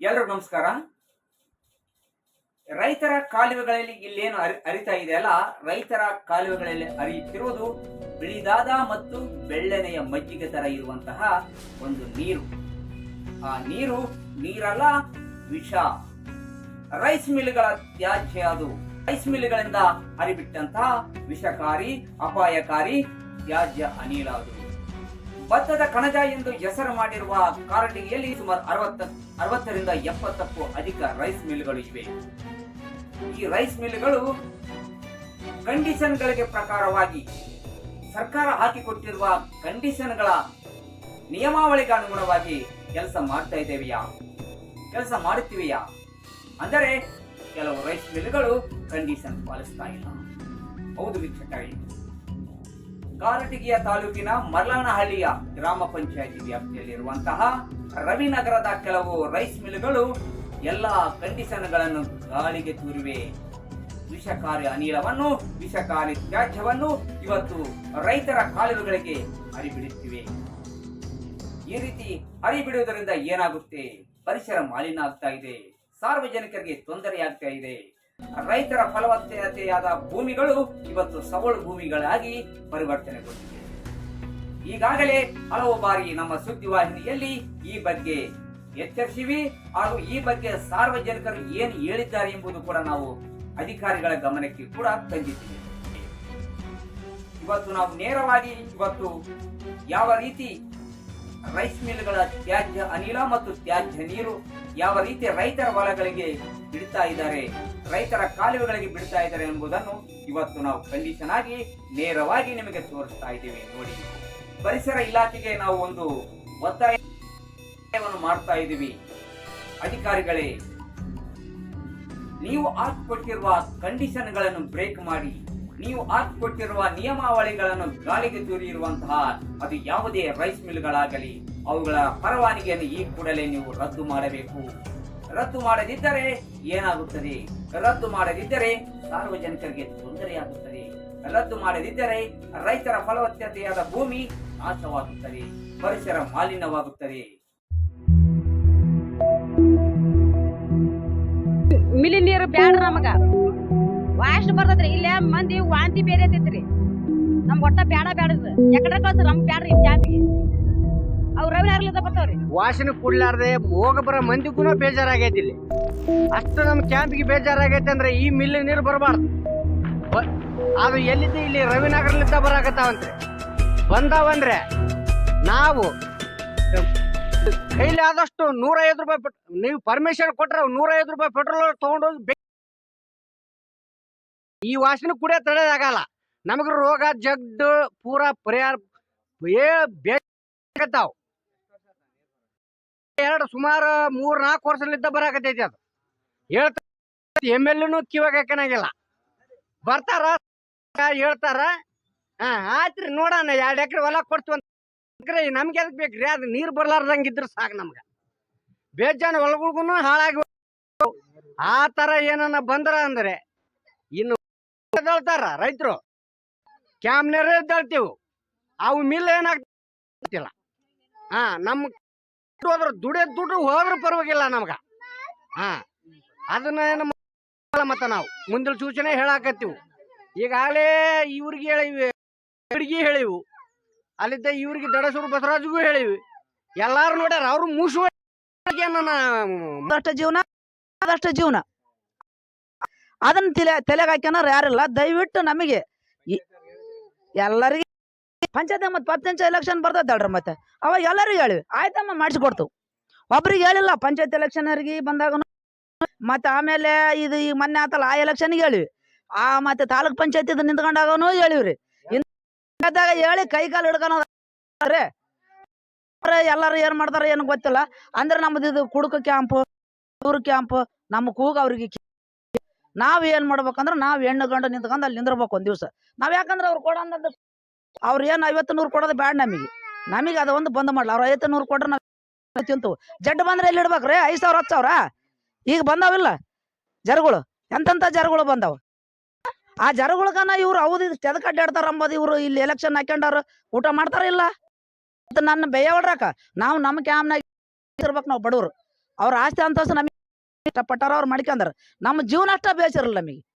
ಎಲ್ರಿಗೂ ನಮಸ್ಕಾರ. ರೈತರ ಕಾಲುವೆಗಳಲ್ಲಿ ಇಲ್ಲೇನು ಅರಿ, ಅರಿತಾ ಇದೆ ಅಲ್ಲ? ರೈತರ ಕಾಲುವೆಗಳಲ್ಲಿ ಅರಿಯುತ್ತಿರುವುದು ಬಿಳಿದಾದ ಮತ್ತು ಬೆಳ್ಳನೆಯ ಮಜ್ಜಿಗೆ ತರ ಇರುವಂತಹ ಒಂದು ನೀರು. ಆ ನೀರು ನೀರಲ್ಲ, ವಿಷ. ರೈಸ್ ಮಿಲ್ಗಳ ತ್ಯಾಜ್ಯ ಅದು. ರೈಸ್ ಮಿಲ್ಗಳಿಂದ ಹರಿಬಿಟ್ಟಂತಹ ವಿಷಕಾರಿ, ಅಪಾಯಕಾರಿ ತ್ಯಾಜ್ಯ ಅನಿಲ ಅದು. ಭತ್ತದ ಕಣಜ ಎಂದು ಹೆಸರು ಮಾಡಿರುವ ಕಾರಟಗಿಯಲ್ಲಿ ಸುಮಾರು ಅರವತ್ತ, ಅರವತ್ತರಿಂದ ಎಪ್ಪತ್ತಕ್ಕೂ ಅಧಿಕ ರೈಸ್ ಮಿಲ್ಗಳು ಇವೆ. ಈ ರೈಸ್ ಮಿಲ್ಗಳು ಕಂಡೀಷನ್ಗಳಿಗೆ ಪ್ರಕಾರವಾಗಿ ಸರ್ಕಾರ ಹಾಕಿಕೊಟ್ಟಿರುವ ಕಂಡೀಷನ್ಗಳ ನಿಯಮಾವಳಿಗೆ ಅನುಗುಣವಾಗಿ ಕೆಲಸ ಮಾಡ್ತಾ ಇದ್ದೇವೆಯಾ? ಕೆಲಸ ಮಾಡುತ್ತಿವೆಯಾ? ಅಂದರೆ ಕೆಲವು ರೈಸ್ ಮಿಲ್ಗಳು ಕಂಡೀಷನ್ ಪಾಲಿಸ್ತಾ ಇಲ್ಲ. ಹೌದು ವೀಕ್ಷಕರೇ. ಕಾರಟಗಿಯ ತಾಲೂಕಿನ ಮರ್ಲಾನಹಳ್ಳಿಯ ಗ್ರಾಮ ಪಂಚಾಯತಿ ವ್ಯಾಪ್ತಿಯಲ್ಲಿರುವಂತಹ ರವಿನಗರದ ಕೆಲವು ರೈಸ್ ಮಿಲ್ಗಳು ಎಲ್ಲ ಕಂಡೀಷನ್ಗಳನ್ನು ಗಾಳಿಗೆ ತೂರಿವೆ. ವಿಷಕಾರಿ ಅನಿಲವನ್ನು ವಿಷಕಾರಿ ತ್ಯಾಜ್ಯವನ್ನು ಇವತ್ತು ರೈತರ ಕಾಲುವೆಗಳಿಗೆ ಹರಿಬಿಡುತ್ತಿವೆ. ಈ ರೀತಿ ಹರಿಬಿಡುವುದರಿಂದ ಏನಾಗುತ್ತೆ? ಪರಿಸರ ಮಾಲಿನ್ಯ ಆಗ್ತಾ ಇದೆ. ಸಾರ್ವಜನಿಕರಿಗೆ ತೊಂದರೆಯಾಗ್ತಾ ಇದೆ. ರೈತರ ಫಲವತ್ತತೆಯಾದ ಭೂಮಿಗಳು ಇವತ್ತು ಸವಳು ಭೂಮಿಗಳಾಗಿ ಪರಿವರ್ತನೆಗೊಂಡಿವೆ. ಈಗಾಗಲೇ ಹಲವು ಬಾರಿ ನಮ್ಮ ಸುದ್ದಿವಾಹಿನಿಯಲ್ಲಿ ಈ ಬಗ್ಗೆ ಎಚ್ಚರಿಸಿವಿ ಹಾಗೂ ಈ ಬಗ್ಗೆ ಸಾರ್ವಜನಿಕರು ಏನು ಹೇಳಿದ್ದಾರೆ ಎಂಬುದು ಕೂಡ ನಾವು ಅಧಿಕಾರಿಗಳ ಗಮನಕ್ಕೆ ಕೂಡ ತಂದಿದ್ದೇವೆ. ಇವತ್ತು ನಾವು ನೇರವಾಗಿ ಇವತ್ತು ಯಾವ ರೀತಿ ರೈಸ್ ಮಿಲ್ಗಳ ತ್ಯಾಜ್ಯ ಅನಿಲ ಮತ್ತು ತ್ಯಾಜ್ಯ ನೀರು ಯಾವ ರೀತಿ ರೈತರ ಹೊಲಗಳಿಗೆ ಬಿಡ್ತಾ ಇದ್ದಾರೆ, ರೈತರ ಕಾಲುವೆಗಳಿಗೆ ಬಿಡ್ತಾ ಇದ್ದಾರೆ ಎಂಬುದನ್ನು ಇವತ್ತು ನಾವು ಕಂಡೀಷನ್ ಆಗಿ ನೇರವಾಗಿ ನಿಮಗೆ ತೋರಿಸ್ತಾ ಇದ್ದೇವೆ. ನೋಡಿ, ಪರಿಸರ ಇಲಾಖೆಗೆ ನಾವು ಒಂದು ಒತ್ತಾಯವನ್ನು ಮಾಡ್ತಾ ಇದ್ದೀವಿ. ಅಧಿಕಾರಿಗಳೇ, ನೀವು ಹಾಕಿಕೊಟ್ಟಿರುವ ಕಂಡೀಷನ್ಗಳನ್ನು ಬ್ರೇಕ್ ಮಾಡಿ ನೀವು ಹಾಕಿಕೊಟ್ಟಿರುವ ನಿಯಮಾವಳಿಗಳನ್ನು ಗಾಳಿಗೆ ತೂರಿರುವಂತಹ ಅದು ಯಾವುದೇ ರೈಸ್ ಮಿಲ್ಗಳಾಗಲಿ ಅವುಗಳ ಪರವಾನಗಿಯನ್ನು ಈ ಕೂಡಲೇ ನೀವು ರದ್ದು ಮಾಡಬೇಕು. ರದ್ದು ಮಾಡದಿದ್ದರೆ ಏನಾಗುತ್ತದೆ? ರದ್ದು ಮಾಡದಿದ್ದರೆ ಸಾರ್ವಜನಿಕರಿಗೆ ತೊಂದರೆಯಾಗುತ್ತದೆ. ರದ್ದು ಮಾಡದಿದ್ದರೆ ರೈತರ ಫಲವತ್ತತೆಯಾದ ಭೂಮಿ ನಾಶವಾಗುತ್ತದೆ. ಪರಿಸರ ಮಾಲಿನ್ಯವಾಗುತ್ತದೆ. ಮಿಲಿನಿಯರ್ ಬ್ಯಾಡ ನಮಗ ವಾಸ್ಟ್ ಬರ್ತೈತ್ರಿ ಇಲ್ಲ ಮಂದಿ ವಾಂತಿ ಬೇರೆ ಐತೈತ್ರಿ. ನಮ್ ಒಟ್ಟ ಬ್ಯಾಡ ಬ್ಯಾಡದ ಎಕಡೆ ಕಳ್ಸ ನಮ್ ಬ್ಯಾಡ್ರಿ ಜಾತಿ. ಅವ್ರ ರವಿ ಆಗ್ಲಿದ್ದ ಬರ್ತಾವ್ರಿ. ವಾಸನೆ ಕುಡ್ಲಾರ್ದೆ ಹೋಗ ಬರೋ ಮಂದಿಗೂ ಬೇಜಾರಾಗೈತಿ ಇಲ್ಲಿ. ಅಷ್ಟು ನಮ್ಮ ಕ್ಯಾಂಪ್ಗೆ ಬೇಜಾರಾಗೈತೆ ಅಂದ್ರೆ ಈ ಮಿಲ್ ನೀರು ಬರಬಾರ್ದು. ಅದು ಎಲ್ಲಿದ್ದು ಇಲ್ಲಿ ರವಿನಗರಲಿದ್ದ ಬರಾಕತ್ತಾವಂತ್ರಿ ಬಂದಾವಂದ್ರೆ ನಾವು ಕೈಲಿ ಆದಷ್ಟು ನೂರೈವತ್ತು ರೂಪಾಯಿ ನೀವು ಪರ್ಮಿಷನ್ ಕೊಟ್ರೆ ನೂರೈವತ್ತು ರೂಪಾಯಿ ಪೆಟ್ರೋಲ್ ತಗೊಂಡೋಗಿ ಈ ವಾಸನೆ ಕುಡಿಯೋ ತಡೆದಾಗಲ್ಲ ನಮಗೆ ರೋಗ ಜಡ್ಡು ಪೂರ ಪರಿಹಾರ ಏ ಎರಡು ಸುಮಾರು ಮೂರ್ ನಾಲ್ಕು ವರ್ಷಲಿದ್ದ ಬರಾಕತೈತಿ ಅದು. ಹೇಳ್ತಾರೆ ಎಂ ಎಲ್ ಎನು ಕಿವಾಗ ಹಾಕನಾಗಿಲ್ಲ ಬರ್ತಾರ, ಹೇಳ್ತಾರ. ಆಯ್ತ್ರಿ ನೋಡೋಣ, ಎರಡು ಎಕರೆ ಹೊಲ ಕೊಡ್ತೀವಿ ನಮ್ಗೆ ಎದಕ್ ಬೇಕ್ರಿ? ಅದು ನೀರ್ ಬರ್ಲಾರ್ದಂಗ ಇದ್ರೆ ಸಾಕು ನಮ್ಗ. ಬೇಜಾನ ಹೊಲಗಳಿಗೂ ಹಾಳಾಗಿ ಆ ತರ ಏನನ್ನ ಬಂದ್ರ ಅಂದ್ರೆ ಎದ್ದೇಳ್ತಾರ ರೈತರು. ಕ್ಯಾಮ್ನೇರ ಎದ್ದೇಳ್ತೀವಿ ಅವು ಮಿಲ್ ಏನಾಗ್ತಿಲ್ಲ. ಹಾ, ನಮ್ ಹೋದ್ರ ದುಡಿಯ ದುಡ್ಡು ಹೋದ್ರ ಪರವಾಗಿಲ್ಲ ನಮ್ಗ. ಹಾ, ಅದನ್ನ ಏನು ಮತ್ತ ನಾವು. ಮುಂದಿನ ಸೂಚನೆ ಹೇಳಾಕತ್ತೀವಿ. ಈಗಾಗಲೇ ಇವ್ರಿಗೆ ಹೇಳಿವಿ ಹುಡುಗಿ ಹೇಳಿವು. ಅಲ್ಲಿದ್ದ ಇವ್ರಿಗೆ ದಡಸೂರು ಬಸವರಾಜ್ಗೂ ಹೇಳಿವಿ. ಎಲ್ಲಾರು ನೋಡ್ಯಾರ, ಅವ್ರು ಮೂಸು ಅದಷ್ಟ ಜೀವನ ಅದಷ್ಟ ಜೀವನ. ಅದನ್ನ ತಲೆ ತಲೆಗೆ ಹಾಕ್ಯಾನವ್ರು ಯಾರಿಲ್ಲ. ದಯವಿಟ್ಟು ನಮಗೆ ಎಲ್ಲರಿಗೆ ಪಂಚಾಯತ್ ಮತ್ತೆ ಪತ್ತಂಚ ಎಲೆಕ್ಷನ್ ಬರ್ತದಲ್ರಿ ಮತ್ತೆ. ಅವಾಗ ಎಲ್ಲರಿಗೂ ಹೇಳಿವಿ ಆಯ್ತಮ್ಮ ಮಾಡಿಸ್ಕೊಡ್ತು ಒಬ್ರಿಗೆ ಹೇಳಿಲ್ಲ, ಪಂಚಾಯತ್ ಎಲೆಕ್ಷನ್ರಿಗೆ ಬಂದಾಗ ಮತ್ತೆ ಆಮೇಲೆ ಇದು ಈಗ ಮೊನ್ನೆ ಆತಲ್ಲ, ಆ ಎಲೆಕ್ಷನ್ಗೆ ಹೇಳಿವಿ. ಆ ಮತ್ತೆ ತಾಲೂಕ್ ಪಂಚಾಯತ್ ಇದು ನಿಂತ್ಕೊಂಡಾಗನು ಹೇಳಿವ್ರಿ. ಇಂದಾಗ ಹೇಳಿ ಕೈ ಕಾಲು ಹಿಡ್ಕೊಂಡ್ರೆ ಎಲ್ಲಾರು ಏನ್ ಮಾಡ್ತಾರ ಏನು ಗೊತ್ತಿಲ್ಲ. ಅಂದ್ರೆ ನಮ್ದು ಇದು ಕುಡುಕ ಕ್ಯಾಂಪ್ ಇವ್ರ ಕ್ಯಾಂಪ್ ನಮ್ಮ ಕೂಗ ಅವ್ರಿಗೆ ನಾವ್ ಏನ್ ಮಾಡ್ಬೇಕಂದ್ರ ನಾವ್ ಹೆಣ್ಣು ಗಂಡು ನಿಂತ್ಕೊಂಡು ಅಲ್ಲಿ ನಿಂದಿರ್ಬೇಕು ಒಂದ್ ದಿವಸ. ನಾವ್ ಯಾಕಂದ್ರೆ ಅವ್ರು ಕೊಡ ಅವ್ರು ಏನ್ ಐವತ್ತು ನೂರು ಕೊಡೋದು ಬ್ಯಾಡ ನಮಗೆ. ನಮಗೆ ಅದ ಒಂದು ಬಂದ್ ಮಾಡಲ್ಲ ಅವ್ರ ಐವತ್ತು ನೂರು ಕೊಟ್ರೆ ನಾವ್ ತಿಂತು ಜಡ್ ಬಂದ್ರೆ ಎಲ್ಲಿ ಇಡ್ಬೇಕ್ರಿ? ಐದ್ ಸಾವಿರ, ಹತ್ತು ಸಾವಿರ? ಈಗ ಬಂದಾವಿಲ್ಲ ಜರಗಳು. ಎಂತಂತ ಜರಗಳು ಬಂದಾವ? ಆ ಜರಗುಳ್ಕನ ಇವ್ರು ಹೌದು ಇದು ತೆದಕ್ ಅಡ್ಡಾಡ್ತಾರ ಅಂಬದು ಇವ್ರು ಇಲ್ಲಿ ಎಲೆಕ್ಷನ್ ಹಾಕೊಂಡಾರ ಊಟ ಮಾಡ್ತಾರ ಇಲ್ಲ? ನನ್ನ ಬೇಯ ಹೊಡ್ರಾಕ ನಾವು ನಮ್ಮ ಕ್ಯಾಮ್ನಾಗ ಇರ್ಬೇಕು ನಾವು ಬಡವ್ರು. ಅವ್ರ ಆಸ್ತಿ ಅಂತಸ್ತು ನಮಗೆ ಇಷ್ಟಪಟ್ಟಾರ ಅವ್ರು ಮಾಡ್ಕೊಂಡಾರ. ನಮ್ಮ ಜೀವನ ಅಷ್ಟ ಬೇಸಿರಲ್ಲ ನಮಗೆ.